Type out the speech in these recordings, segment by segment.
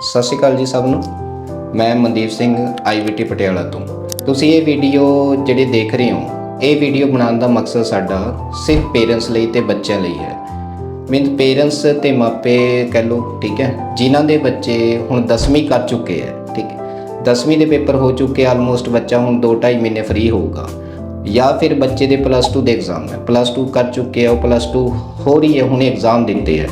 ਸਤਿ ਸ਼੍ਰੀ ਅਕਾਲ ਜੀ ਸਭ ਨੂੰ। ਮੈਂ ਮਨਦੀਪ ਸਿੰਘ ਆਈਵੀਟੀ ਪਟਿਆਲਾ ਤੋਂ। ਤੁਸੀਂ ਇਹ ਵੀਡੀਓ ਜਿਹੜੇ ਦੇਖ ਰਹੇ ਹੋ, ਇਹ ਵੀਡੀਓ ਬਣਾਉਣ ਦਾ ਮਕਸਦ ਸਾਡਾ ਸਿਰਫ ਪੇਰੈਂਟਸ ਲਈ ਤੇ ਬੱਚਿਆਂ ਲਈ ਹੈ। ਮੀਨ ਪੇਰੈਂਟਸ ਤੇ ਮਾਪੇ ਕਹਿ ਲਓ, ਠੀਕ ਹੈ, ਜਿਨ੍ਹਾਂ ਦੇ ਬੱਚੇ ਹੁਣ 10ਵੀਂ ਕਰ ਚੁੱਕੇ ਹੈ, ਠੀਕ ਹੈ। 10ਵੀਂ ਦੇ ਪੇਪਰ ਹੋ ਚੁੱਕੇ ਆਲਮੋਸਟ ਬੱਚਾ ਹੁਣ 2.5 ਮਹੀਨੇ ਫ੍ਰੀ ਹੋਊਗਾ। ਜਾਂ ਫਿਰ ਬੱਚੇ ਦੇ ਪਲੱਸ 2 ਦੇ ਐਗਜ਼ਾਮ ਹੈ। ਪਲੱਸ 2 ਕਰ ਚੁੱਕੇ ਆ, ਉਹ ਪਲੱਸ 2 ਹੋ ਰਹੀ ਹੈ, ਹੁਣੇ ਐਗਜ਼ਾਮ ਦਿੰਦੇ ਹੈ।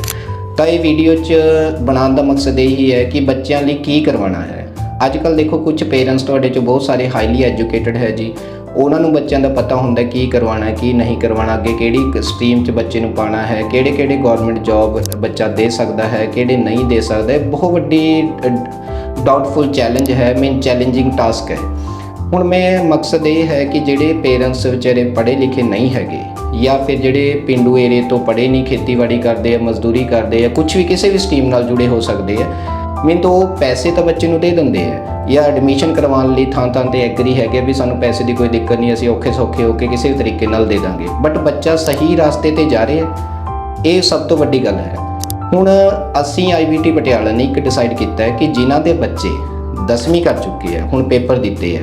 ਤਾਂ ਇਹ ਵੀਡੀਓ 'ਚ ਬਣਾਉਣ ਦਾ ਮਕਸਦ ਇਹ ਹੀ ਹੈ ਕਿ ਬੱਚਿਆਂ ਲਈ ਕੀ ਕਰਵਾਉਣਾ ਹੈ। ਅੱਜ ਕੱਲ ਦੇਖੋ ਕੁਝ ਪੇਰੈਂਟਸ ਤੁਹਾਡੇ 'ਚ ਬਹੁਤ ਸਾਰੇ ਹਾਈਲੀ ਐਜੂਕੇਟਡ ਹੈ ਜੀ। ਉਹਨਾਂ ਨੂੰ ਬੱਚਿਆਂ ਦਾ ਪਤਾ ਹੁੰਦਾ ਕੀ ਕਰਵਾਉਣਾ, ਕੀ ਨਹੀਂ ਕਰਵਾਉਣਾ, ਅੱਗੇ ਕਿਹੜੀ ਸਟਰੀਮ 'ਚ ਬੱਚੇ ਨੂੰ ਪਾਣਾ ਹੈ ਕਿਹੜੇ ਕਿਹੜੇ ਗਵਰਨਮੈਂਟ ਜੌਬ ਬੱਚਾ ਦੇ ਸਕਦਾ ਹੈ, ਕਿਹੜੇ ਨਹੀਂ ਦੇ ਸਕਦਾ ਬਹੁਤ ਵੱਡੀ ਡਾਊਟਫੁਲ ਚੈਲੰਜ ਹੈ ਮੇਨ ਚੈਲੰਜਿੰਗ ਟਾਸਕ ਹੈ। ਹੁਣ ਮੈਂ ਮਕਸਦ ਇਹ ਹੈ ਕਿ ਜਿਹੜੇ ਪੇਰੈਂਟਸ ਵਿਚਾਰੇ ਪੜ੍ਹੇ ਲਿਖੇ ਨਹੀਂ ਹੈਗੇ, ਜਾਂ ਫਿਰ ਜਿਹੜੇ ਪਿੰਡੂ ਏਰੀਏ ਤੋਂ ਪੜ੍ਹੇ ਨਹੀਂ, ਖੇਤੀਬਾੜੀ ਕਰਦੇ ਆ, ਮਜ਼ਦੂਰੀ ਕਰਦੇ ਆ ਕੁਝ ਵੀ ਕਿਸੇ ਵੀ ਸਟਰੀਮ ਨਾਲ ਜੁੜੇ ਹੋ ਸਕਦੇ ਆ, ਮੈਨੂੰ ਤਾਂ ਉਹ ਪੈਸੇ ਤਾਂ ਬੱਚੇ ਨੂੰ ਦੇ ਦਿੰਦੇ ਆ, ਜਾਂ ਐਡਮਿਸ਼ਨ ਕਰਵਾਉਣ ਲਈ ਥਾਂ ਥਾਂ ਤੇ ਐਗਰੀ ਹੈਗੇ ਵੀ ਸਾਨੂੰ ਪੈਸੇ ਦੀ ਕੋਈ ਦਿੱਕਤ ਨਹੀਂ, ਅਸੀਂ ਔਖੇ ਸੌਖੇ ਹੋ ਕੇ ਕਿਸੇ ਵੀ ਤਰੀਕੇ ਨਾਲ ਦੇ ਦਾਂਗੇ। ਬਟ ਬੱਚਾ ਸਹੀ ਰਸਤੇ ਤੇ ਜਾ ਰਿਹਾ, ਇਹ ਸਭ ਤੋਂ ਵੱਡੀ ਗੱਲ ਹੈ। ਹੁਣ ਅਸੀਂ ਆਈਬੀਟੀ ਪਟਿਆਲਾ ਨੇ ਇੱਕ ਡਿਸਾਈਡ ਕੀਤਾ ਹੈ ਕਿ ਜਿਨ੍ਹਾਂ ਦੇ ਬੱਚੇ 10ਵੀਂ ਕਰ ਚੁੱਕੇ ਆ, ਹੁਣ ਪੇਪਰ ਦਿੱਤੇ ਆ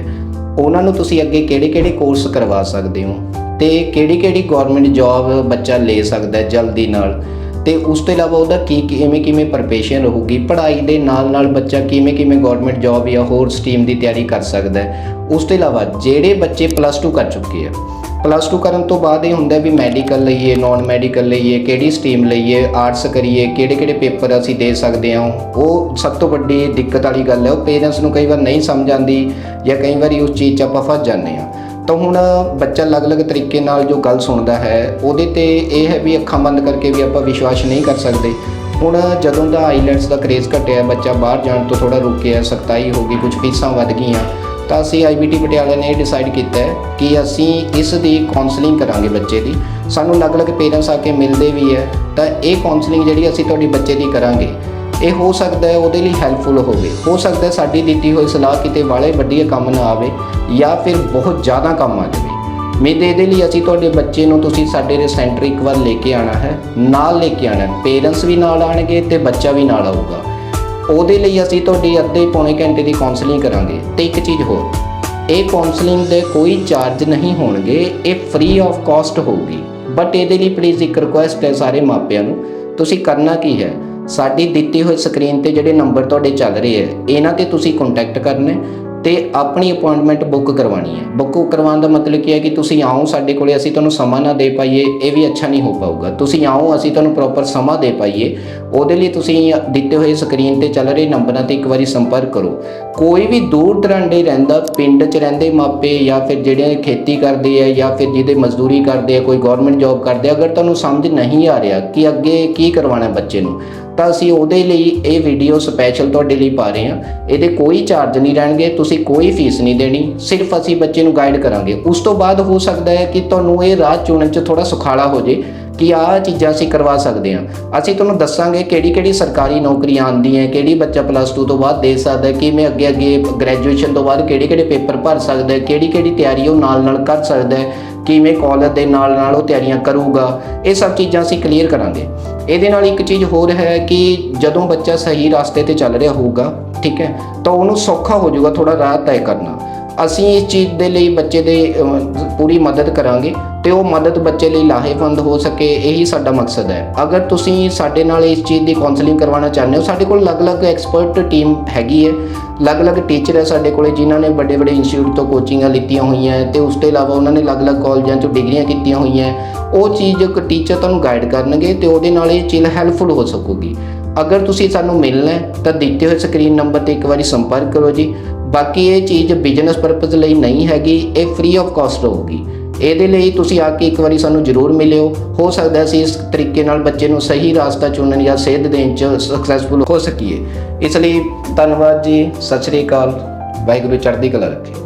ਉਹਨਾਂ ਨੂੰ ਤੁਸੀਂ ਅੱਗੇ ਕਿਹੜੇ-ਕਿਹੜੇ ਕੋਰਸ ਕਰਵਾ ਸਕਦੇ ਹੋ? ਤੇ ਕਿਹੜੀ-ਕਿਹੜੀ ਗਵਰਨਮੈਂਟ ਜੌਬ ਬੱਚਾ ਲੈ ਸਕਦਾ ਹੈ ਜਲਦੀ ਨਾਲ? ਤੇ ਉਸ ਤੋਂ ਇਲਾਵਾ ਉਹਦਾ ਕੀ ਕਿਵੇਂ ਕਿਵੇਂ ਪ੍ਰਪੇਸ਼ਨ ਰਹੂਗੀ? ਪੜ੍ਹਾਈ ਦੇ ਨਾਲ ਨਾਲ ਬੱਚਾ ਕਿਵੇਂ ਕਿਵੇਂ ਗਵਰਨਮੈਂਟ ਜੌਬ ਜਾਂ ਹੋਰ ਸਟਰੀਮ ਦੀ ਤਿਆਰੀ ਕਰ ਸਕਦਾ ਹੈ? ਉਸ ਤੋਂ ਇਲਾਵਾ ਜਿਹੜੇ ਬੱਚੇ ਪਲੱਸ 2 ਕਰ ਚੁੱਕੇ ਆ ਪਲੱਸ 2 ਕਰਨ ਤੋਂ ਬਾਅਦ ਇਹ ਹੁੰਦਾ ਵੀ ਮੈਡੀਕਲ ਲਈਏ ਨਾਨ ਮੈਡੀਕਲ ਲਈਏ, ਕਿਹੜੀ ਸਟਰੀਮ ਲਈਏ ਆਰਟਸ ਕਰੀਏ, ਕਿਹੜੇ ਕਿਹੜੇ ਪੇਪਰ ਅਸੀਂ ਦੇ ਸਕਦੇ ਹਾਂ। ਉਹ ਸਭ ਤੋਂ ਵੱਡੀ ਦਿੱਕਤ ਵਾਲੀ ਗੱਲ ਹੈ, ਉਹ ਪੇਰੈਂਟਸ ਨੂੰ ਕਈ ਵਾਰ ਨਹੀਂ ਸਮਝ ਆਉਂਦੀ ਜਾਂ ਕਈ ਵਾਰੀ ਉਸ ਚੀਜ਼ 'ਚ ਆਪਾਂ ਫਸ ਜਾਂਦੇ ਹਾਂ। ਤਾਂ ਹੁਣ ਬੱਚਾ ਅਲੱਗ-ਅਲੱਗ ਤਰੀਕੇ ਨਾਲ ਜੋ ਗੱਲ ਸੁਣਦਾ ਹੈ, ਉਹਦੇ ਤੇ ਇਹ ਹੈ ਵੀ ਅੱਖਾਂ ਬੰਦ ਕਰਕੇ ਵੀ ਆਪਾਂ ਵਿਸ਼ਵਾਸ ਨਹੀਂ ਕਰ ਸਕਦੇ। ਹੁਣ ਜਦੋਂ ਦਾ ਆਈਲੈਂਡਸ ਦਾ ਕਰੇਜ਼ ਘਟਿਆ, ਬੱਚਾ ਬਾਹਰ ਜਾਣ ਤੋਂ ਥੋੜਾ ਰੁਕਿਆ, ਸਖਤਾਈ ਹੋ ਗਈ ਕੁਝ ਫੀਸਾਂ ਵੱਧ ਗਈਆਂ ਤਾਂ ਅਸੀਂ ਆਈਬੀਟੀ ਪਟਿਆਲੇ ਨੇ ਇਹ ਡਿਸਾਈਡ ਕੀਤਾ ਹੈ ਕਿ ਅਸੀਂ ਇਸ ਦੀ ਕਾਉਂਸਲਿੰਗ ਕਰਾਂਗੇ ਬੱਚੇ ਦੀ। ਸਾਨੂੰ ਅਲੱਗ-ਅਲੱਗ ਪੇਰੈਂਟਸ ਆ ਕੇ ਮਿਲਦੇ ਵੀ ਹੈ, ਤਾਂ ਇਹ ਕਾਉਂਸਲਿੰਗ ਜਿਹੜੀ ਅਸੀਂ ਤੁਹਾਡੀ ਬੱਚੇ ਦੀ ਕਰਾਂਗੇ। ਇਹ ਹੋ ਸਕਦਾ ਹੈ ਉਹਦੇ ਲਈ ਹੈਲਪਫੁਲ ਹੋਵੇ। ਹੋ ਸਕਦਾ ਹੈ ਸਾਡੀ ਦਿੱਤੀ ਹੋਈ ਸਲਾਹ ਕਿਤੇ ਵਾਲੇ ਵੱਡੀ ਕੰਮ ਨਾ ਆਵੇ ਜਾਂ ਫਿਰ ਬਹੁਤ ਜ਼ਿਆਦਾ ਕੰਮ ਆ ਜਾਵੇ। ਮੇਰੇ ਇਹਦੇ ਲਈ ਅਸੀਂ ਤੁਹਾਡੇ ਬੱਚੇ ਨੂੰ ਤੁਸੀਂ ਸਾਡੇ ਦੇ ਸੈਂਟਰ ਇੱਕ ਵਾਰ ਲੈ ਕੇ ਆਣਾ ਹੈ, ਨਾਲ ਲੈ ਕੇ ਆਣਾ ਪੇਰੈਂਟਸ ਵੀ ਨਾਲ ਆਣਗੇ ਤੇ ਬੱਚਾ ਵੀ ਨਾਲ ਆਊਗਾ। ਉਹਦੇ ਲਈ ਅਸੀਂ ਤੁਹਾਡੀ ਅੱਧੇ ਪੌਣੇ ਘੰਟੇ ਦੀ ਕਾਉਂਸਲਿੰਗ ਕਰਾਂਗੇ ਤੇ ਇੱਕ ਚੀਜ਼ ਹੋਰ, ਇਹ ਕਾਉਂਸਲਿੰਗ ਦੇ ਕੋਈ ਚਾਰਜ ਨਹੀਂ ਹੋਣਗੇ, ਇਹ ਫ੍ਰੀ ਆਫ ਕਾਸਟ ਹੋਊਗੀ। ਬਟ ਇਹਦੇ ਲਈ ਪਲੀਜ਼ ਇੱਕ ਰਿਕੁਐਸਟ ਹੈ ਸਾਰੇ ਮਾਪਿਆਂ ਨੂੰ, ਤੁਸੀਂ ਕਰਨਾ ਕੀ ਹੈ? ਸਾਡੀ ਦਿੱਤੀ ਹੋਈ ਸਕਰੀਨ ਤੇ ਜਿਹੜੇ ਨੰਬਰ ਤੁਹਾਡੇ ਚੱਲ ਰਹੇ ਹੈ, ਇਹਨਾਂ ਤੇ ਤੁਸੀਂ ਕੰਟੈਕਟ ਕਰਨਾ ਤੇ ਆਪਣੀ ਅਪਾਇੰਟਮੈਂਟ ਬੁੱਕ ਕਰਵਾਉਣੀ ਹੈ। ਬੁੱਕ ਕਰਵਾਉਣ ਦਾ ਮਤਲਬ ਕੀ ਹੈ ਕਿ ਤੁਸੀਂ ਆਓ ਸਾਡੇ ਕੋਲੇ, ਅਸੀਂ ਤੁਹਾਨੂੰ ਸਮਾਂ ਨਾ ਦੇ ਪਾਈਏ, ਇਹ ਵੀ ਅੱਛਾ ਨਹੀਂ ਹੋ ਪਾਊਗਾ। ਤੁਸੀਂ ਆਓ, ਅਸੀਂ ਤੁਹਾਨੂੰ ਪ੍ਰੋਪਰ ਸਮਾਂ ਦੇ ਪਾਈਏ। ਉਹਦੇ ਲਈ ਤੁਸੀਂ ਦਿੱਤੇ ਹੋਏ ਸਕਰੀਨ ਤੇ ਚੱਲ ਰਹੇ ਨੰਬਰਾਂ ਤੇ ਇੱਕ ਵਾਰੀ ਸੰਪਰਕ ਕਰੋ। ਕੋਈ ਵੀ ਦੂਰ ਦਰਾਂਡੇ ਰਹਿੰਦਾ, ਪਿੰਡ 'ਚ ਰਹਿੰਦੇ ਮਾਪੇ ਜਾਂ ਫਿਰ ਜਿਹੜੇ ਖੇਤੀ ਕਰਦੇ ਆ ਜਾਂ ਫਿਰ ਜਿਹਦੇ ਮਜ਼ਦੂਰੀ ਕਰਦੇ ਆ, ਕੋਈ ਗਵਰਨਮੈਂਟ ਜੌਬ ਕਰਦੇ ਆ, ਅਗਰ ਤੁਹਾਨੂੰ ਸਮਝ ਨਹੀਂ ਆ ਰਿਹਾ ਕਿ ਅੱਗੇ ਕੀ ਕਰਵਾਉਣਾ ਬੱਚੇ ਨੂੰ ਤਾਂ ਅਸੀਂ ਉਹਦੇ ਲਈ ਇਹ ਵੀਡੀਓ ਸਪੈਸ਼ਲ ਤੁਹਾਡੇ ਲਈ ਪਾ ਰਹੇ ਹਾਂ। ਇਹਦੇ ਕੋਈ ਚਾਰਜ ਨਹੀਂ ਰਹਿਣਗੇ, ਤੁਸੀਂ ਕੋਈ ਫੀਸ ਨਹੀਂ ਦੇਣੀ, ਸਿਰਫ ਅਸੀਂ ਬੱਚੇ ਨੂੰ ਗਾਈਡ ਕਰਾਂਗੇ। ਉਸ ਤੋਂ ਬਾਅਦ ਹੋ ਸਕਦਾ ਹੈ ਕਿ ਤੁਹਾਨੂੰ ਇਹ ਰਾਹ ਚੁਣਨ 'ਚ ਥੋੜਾ ਸੁਖਾਲਾ ਹੋ ਜੇ ਕਿ ਆਹ ਚੀਜ਼ਾਂ ਅਸੀਂ ਕਰਵਾ ਸਕਦੇ ਹਾਂ। ਅਸੀਂ ਤੁਹਾਨੂੰ ਦੱਸਾਂਗੇ ਕਿਹੜੀ ਕਿਹੜੀ ਸਰਕਾਰੀ ਨੌਕਰੀਆਂ ਆਉਂਦੀਆਂ ਕਿਹੜੀ ਬੱਚਾ ਪਲੱਸ 2 ਤੋਂ ਬਾਅਦ ਦੇ ਸਕਦਾ ਹੈ, ਕਿਵੇਂ ਅੱਗੇ ਅੱਗੇ ਗ੍ਰੈਜੂਏਸ਼ਨ ਤੋਂ ਬਾਅਦ ਕਿਹੜੇ ਕਿਹੜੇ ਪੇਪਰ ਭਰ ਸਕਦਾ ਕਿਹੜੀ ਕਿਹੜੀ ਤਿਆਰੀ ਉਹ ਨਾਲ ਨਾਲ ਕਰ ਸਕਦਾ ਕਿਵੇਂ ਕਾਲਜ ਦੇ ਨਾਲ ਨਾਲ ਉਹ ਤਿਆਰੀਆਂ ਕਰੂਗਾ, ਇਹ ਸਭ ਚੀਜ਼ਾਂ ਅਸੀਂ ਕਲੀਅਰ ਕਰਾਂਗੇ। ਇਹਦੇ ਨਾਲ ਇੱਕ ਚੀਜ਼ ਹੋਰ ਹੈ ਕਿ ਜਦੋਂ ਬੱਚਾ ਸਹੀ ਰਸਤੇ ਤੇ ਚੱਲ ਰਿਹਾ ਹੋਊਗਾ, ਠੀਕ ਹੈ, ਤਾਂ ਉਹਨੂੰ ਸੌਖਾ ਹੋ ਜਾਊਗਾ ਥੋੜਾ ਰਾਹ ਤੈਅ ਕਰਨਾ। ਅਸੀਂ ਇਸ ਚੀਜ਼ ਦੇ ਲਈ ਬੱਚੇ ਦੇ ਪੂਰੀ ਮਦਦ ਕਰਾਂਗੇ ਤੇ ਉਹ ਮਦਦ ਬੱਚੇ ਲਈ ਲਾਹੇਵੰਦ ਹੋ ਸਕੇ, ਇਹੀ ਸਾਡਾ ਮਕਸਦ ਹੈ। ਅਗਰ ਤੁਸੀਂ ਸਾਡੇ ਨਾਲ ਇਸ ਚੀਜ਼ ਦੀ ਕਾਉਂਸਲਿੰਗ ਕਰਵਾਉਣਾ ਚਾਹੁੰਦੇ ਹੋ, ਸਾਡੇ ਕੋਲ ਅਲੱਗ-ਅਲੱਗ ਐਕਸਪਰਟ ਟੀਮ ਹੈਗੀ ਹੈ। ਅਲੱਗ-ਅਲੱਗ ਟੀਚਰ ਹੈ ਸਾਡੇ ਕੋਲੇ, ਜਿਨ੍ਹਾਂ ਨੇ ਵੱਡੇ-ਵੱਡੇ ਇੰਸਟੀਚਿਊਟ ਤੋਂ ਕੋਚਿੰਗਾਂ ਲਿੱਤੀਆਂ ਹੋਈਆਂ ਹੈ ਤੇ ਉਸ ਤੋਂ ਇਲਾਵਾ ਉਹਨਾਂ ਨੇ ਅਲੱਗ-ਅਲੱਗ ਕਾਲਜਾਂ ਚੋਂ ਡਿਗਰੀਆਂ ਕੀਤੀਆਂ ਹੋਈਆਂ ਉਹ ਚੀਜ਼ ਇੱਕ ਟੀਚਰ ਤੁਹਾਨੂੰ ਗਾਈਡ ਕਰਨਗੇ ਤੇ ਉਹਦੇ ਨਾਲ ਇਹ ਚੀਜ਼ ਹੈਲਪਫੁਲ ਹੋ ਸਕੂਗੀ। ਅਗਰ ਤੁਸੀਂ ਸਾਨੂੰ ਮਿਲਣਾ ਹੈ, ਤਾਂ ਦਿੱਤੇ ਹੋਏ ਸਕਰੀਨ ਨੰਬਰ ਤੇ ਇੱਕ ਵਾਰੀ ਸੰਪਰਕ ਕਰੋ ਜੀ। ਬਾਕੀ ਇਹ ਚੀਜ਼ ਬਿਜ਼ਨਸ ਪਰਪਸ ਲਈ ਨਹੀਂ ਹੈਗੀ, ਇਹ ਫ੍ਰੀ ਆਫ ਕਾਸਟ ਹੋਊਗੀ ਇਹਦੇ ਲਈ ਤੁਸੀਂ ਆ ਕੇ ਇੱਕ ਵਾਰੀ ਸਾਨੂੰ ਜ਼ਰੂਰ ਮਿਲਿਓ। ਹੋ ਸਕਦਾ ਹੈ ਅਸੀਂ ਇਸ ਤਰੀਕੇ ਨਾਲ ਬੱਚੇ ਨੂੰ ਸਹੀ ਰਸਤਾ ਚੁਣਨ ਜਾਂ ਸੇਧ ਦੇਣ ਚ ਸਕਸੈਸਫੁਲ ਹੋ ਸਕੀਏ। ਇਸ ਲਈ ਧੰਨਵਾਦ ਜੀ, ਸਤਿ ਸ਼੍ਰੀ ਅਕਾਲ, ਵਾਹਿਗੁਰੂ ਚੜ੍ਹਦੀ ਕਲਾ ਰੱਖੇ।